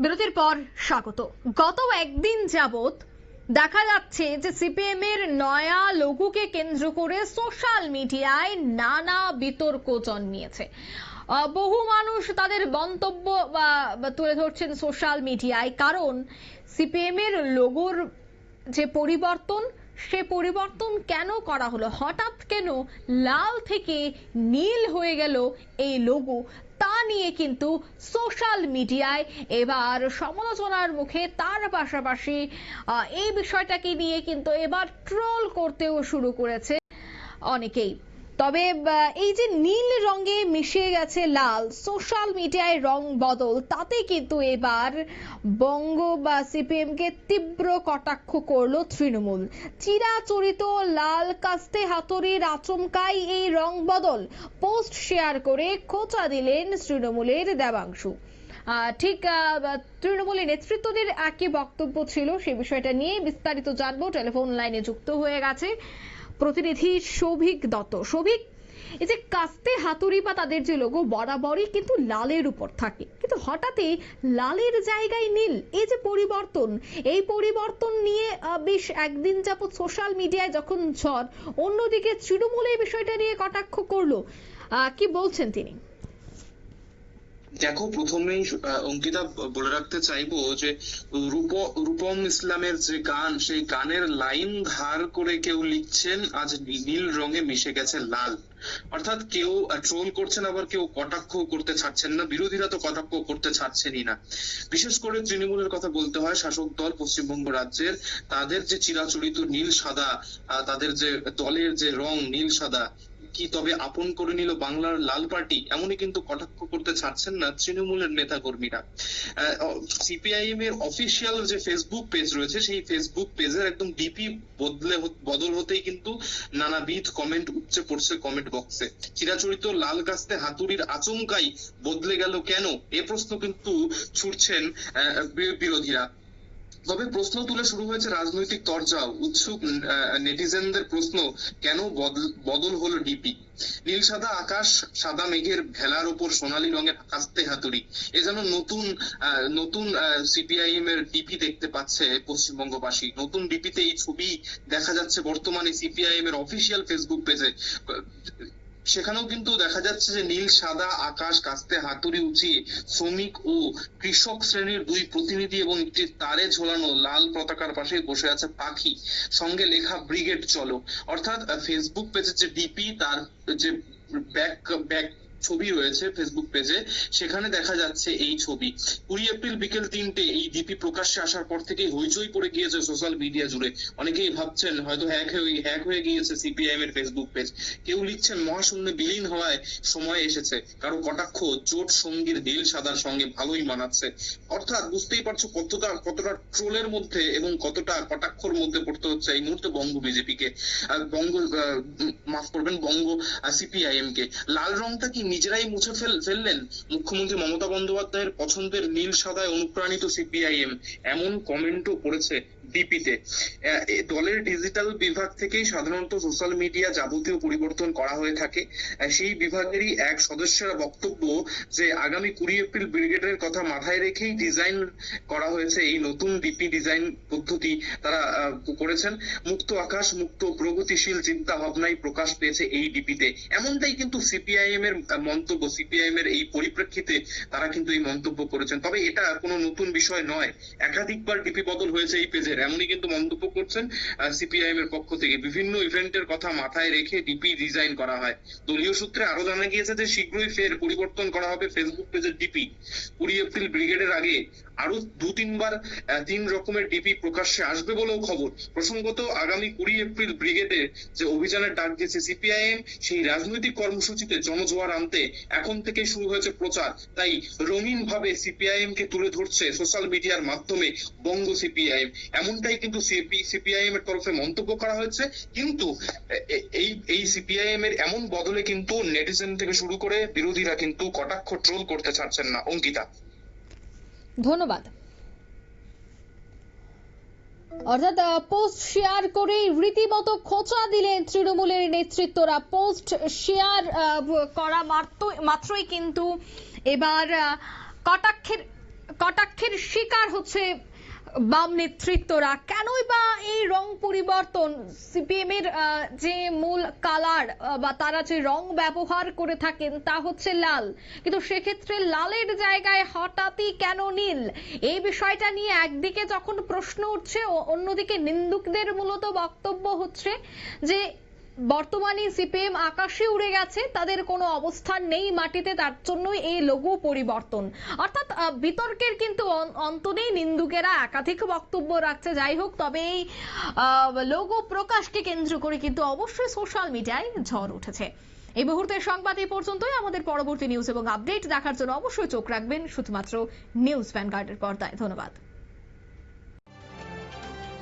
বিরতির পর স্বাগত। গত একদিন যাবত দেখা যাচ্ছে যে সিপিএম এর নয়া লঘুকে কেন্দ্র করে সোশ্যাল মিডিয়ায় নানা বিতর্ক জন্মিয়েছে। বহু মানুষ তাদের মন্তব্য তুলে ধরছেন সোশ্যাল মিডিয়ায়, কারণ সিপিএম এর লোগোর যে পরিবর্তন, সে পরিবর্তন কেন করা হলো? হঠাৎ কেন লাল থেকে নীল হয়ে গেল এই লোগো? তা নিয়ে কিন্তু সোশ্যাল মিডিয়ায় এবার সমালোচনার মুখে তার পাশাপাশি এই বিষয়টাকে নিয়ে কিন্তু এবার ট্রোল করতেও শুরু করেছে অনেকেই। তবে এই যে নীল রঙে মিশে গেছে লাল সোশ্যাল মিডিয়ায় রং বদল, তাতে কিন্তু এবার বঙ্গ বা সিপিএম কে তীব্র কটাক্ষ করল তৃণমূল। চিরাচরিত লাল কাস্তে হাতুড়ির আচমকাই এই রং বদল পোস্ট শেয়ার করে খোঁচা দিলেন তৃণমূলের দেবাংশু। ঠিক তৃণমূলের নেতৃত্বদের একই বক্তব্য ছিল, সে বিষয়টা নিয়ে বিস্তারিত জানব। টেলিফোন লাইনে যুক্ত হয়ে গেছে প্রতিনিধি সৌভিক দত্ত। সৌভিক এই যে কাস্তে হাতুড়ি বা তাদের যে লোগো বরাবরই কিন্তু লালের উপর থাকে। কিন্তু হঠাৎই লালের জায়গায় নীল, এই যে পরিবর্তন, এই পরিবর্তন নিয়ে বেশ একদিন যাবত সোশ্যাল মিডিয়ায় যখন ঝড়, অন্যদিকে তৃণমূল এই বিষয়টা নিয়ে কটাক্ষ করল। কি বলছেন তিনি? দেখো, প্রথমেই অঙ্কিতা বলে রাখতে চাইব যে, রূপ, রূপম ইসলামের যে গান, সেই গানের লাইন ধার করে কেউ লিখছেন, আজ নীল রঙে মিশে গেছে লাল। অর্থাৎ কেউ ট্রোল করছেন, আবার কেউ কটাক্ষ করতে ছাড়ছেন না, বিরোধীরা তো কটাক্ষ করতে ছাড়ছেনই না। বিশেষ করে তৃণমূলের কথা বলতে হয়, শাসক দল পশ্চিমবঙ্গ রাজ্যের, তাদের যে চিরাচরিত নীল সাদা তাদের যে দলের যে রং নীল সাদা কি তবে আপন করে নিল বাংলার লাল পার্টি? এমনই কিন্তু কটাক্ষ করতে ছাড়ছেন না তৃণমূলের নেতা কর্মীরা সিপিআইএম এর অফিসিয়াল যে ফেসবুক পেজ রয়েছে, সেই ফেসবুক পেজের একদম ডিপি বদলে বদল হতেই কিন্তু নানাবিধ কমেন্ট উপচে পড়ছে কমেন্ট বক্সে চিরাচরিত লাল কাস্তে হাতুড়ির আচমকাই বদলে গেল কেন? এ প্রশ্ন কিন্তু ছুটছেন বিরোধীরা। তবে প্রশ্ন তুলে শুরু হয়েছে রাজনৈতিক তরজাও উৎসুক নেটিজেনদের প্রশ্ন, কেন বদল- হলো ডিপি? নীল সাদা আকাশ, সাদা মেঘের ভেলার উপর সোনালী রঙের কাস্তে হাতুড়ি। এ যেন নতুন নতুন সিপিআইএম এর ডিপি দেখতে পাচ্ছে পশ্চিমবঙ্গবাসী। নতুন ডিপিতে এই ছবি দেখা যাচ্ছে বর্তমানে সিপিআইএম এর অফিসিয়াল ফেসবুক পেজে সেখানেও কিন্তু দেখা যাচ্ছে যে নীল, সাদা, আকাশ, কাস্তে, হাতুড়ি উঁচিয়ে শ্রমিক ও কৃষক শ্রেণির দুই প্রতিনিধি এবং একটি তারে ঝোলানো লাল পতাকার পাশে বসে আছে পাখি। সঙ্গে লেখা ব্রিগেড চলো। অর্থাৎ ফেসবুক পেজের যে ডিপি তার যে ব্যাক ব্যাক ছবি রয়েছে ফেসবুক পেজে সেখানে দেখা যাচ্ছে এই ছবি। কুড়ি এপ্রিল বিকেল তিনটে এই ডিপি প্রকাশ্যে আসার পর থেকেই হইচই পড়ে গিয়েছে সোশ্যাল মিডিয়া জুড়ে। অনেকেই ভাবছেন, হয়তো হ্যাক হয়ে হ্যাক হয়ে গিয়েছে সিপিআইএম এর ফেসবুক পেজ কেউ লিখছেন, মহাশূন্যে বিলীন হওয়ায় সময় এসেছে। কারও কটাক্ষ জোট সঙ্গীর নীল সাদার সঙ্গে ভালোই মানাচ্ছে। অর্থাৎ বুঝতেই পারছ কতটা কতটা ট্রোলের মধ্যে এবং কতটা কটাক্ষর মধ্যে পড়তে হচ্ছে এই মুহূর্তে বঙ্গ বিজেপিকে বঙ্গ মাফ করবেন, বঙ্গ সিপিআইএম কে। লাল রংটা কি নিজেরাই মুছে ফেল, ফেললেন মুখ্যমন্ত্রী মমতা বন্দ্যোপাধ্যায়ের পছন্দের নীল সাদায় অনুপ্রাণিত সিপিআইএম। এমন কমেন্টও করেছে ডিপিতে দলের ডিজিটাল বিভাগ থেকেই সাধারণত সোশ্যাল মিডিয়া যাবতীয় পরিবর্তন করা হয়ে থাকে। সেই বিভাগেরই এক সদস্যের বক্তব্য যে, আগামী কুড়ি এপ্রিল ব্রিগেডের কথা মাথায় রেখেই ডিজাইন করা হয়েছে এই নতুন ডিপি ডিজাইন পদ্ধতি তারা করেছেন। মুক্ত আকাশ, মুক্ত প্রগতিশীল চিন্তা ভাবনাই প্রকাশ পেয়েছে এই ডিপিতে এমনটাই কিন্তু সিপিআইএম এর মন্তব্য সিপিআইএম এর এই পরিপ্রেক্ষিতে তারা কিন্তু এই মন্তব্য করেছেন। তবে এটা কোনো নতুন বিষয় নয়। একাধিকবার ডিপি বদল হয়েছে এই পেজের এমনই কিন্তু মন্তব্য করছেন সিপিআইএম এর পক্ষ থেকে। বিভিন্ন ইভেন্টের কথা মাথায় রেখে ডিপি ডিজাইন করা হয়। দলীয় সূত্রে আরও জানা গিয়েছে যে শীঘ্রই ফের পরিবর্তন করা হবে ফেসবুক পেজের ডিপি কুড়ি এপ্রিল ব্রিগেডের আগে আরও দু তিনবার তিন রকমের ডিপি প্রকাশ্যে আসবে বলেও খবর। প্রসঙ্গত আগামী কুড়ি এপ্রিল ব্রিগেডে যে অভিযানের ডাক দিয়েছে সিপিআইএম সেই রাজনৈতিক কর্মসূচিতে জনজোয়ার আনতে এখন থেকে শুরু হয়েছে প্রচার। তাই রঙিন ভাবে সিপিআইএম কে তুলে ধরছে সোশ্যাল মিডিয়ার মাধ্যমে বঙ্গ সিপিআইএম এমনটাই কিন্তু সিপিআইএম এর তরফে মন্তব্য করা হয়েছে। কিন্তু এই এই সিপিআইএম এর এমন বদলে কিন্তু নেটিজেন থেকে শুরু করে বিরোধীরা কিন্তু কটাক্ষ ট্রোল করতে ছাড়ছেন না। অঙ্কিতা। ধন্যবাদ। অর্থাৎ পোস্ট শেয়ার করেই রীতিমতো খোঁচা দিলেন তৃণমূলের নেতৃত্বরা। পোস্ট শেয়ার করা মাত্র- মাত্রই কিন্তু এবার কটাক্ষের কটাক্ষের শিকার হচ্ছে বাম নেতৃত্বরা, কেনই বা এই রং পরিবর্তন? সিপিএম এর যে মূল কালার বা তারা যে রং ব্যবহার করে থাকেন তা হচ্ছে লাল। কিন্তু সেক্ষেত্রে লালের জায়গায় হঠাৎই কেন নীল? এই বিষয়টা নিয়ে একদিকে যখন প্রশ্ন উঠছে অন্যদিকে নিন্দুকদের মূলত বক্তব্য হচ্ছে যে বর্তমানে সিপিএম আকাশে উড়ে গেছে, তাদের কোনো অবস্থান নেই মাটিতে, তার জন্যই এই লঘু পরিবর্তন। অর্থাৎ বিতর্কের কিন্তু অন্ত নেই, নিন্দুকেরা একাধিক বক্তব্য রাখছে। যাই হোক, তবে এই লঘু প্রকাশকে কেন্দ্র করে কিন্তু অবশ্যই সোশ্যাল মিডিয়ায় ঝড় উঠেছে। এই মুহূর্তের সংবাদ এই পর্যন্তই। আমাদের পরবর্তী নিউজ এবং আপডেট দেখার জন্য অবশ্যই চোখ রাখবেন। শুধুমাত্র নিউজ ভ্যানগার্ডের পর্দায়। ধন্যবাদ।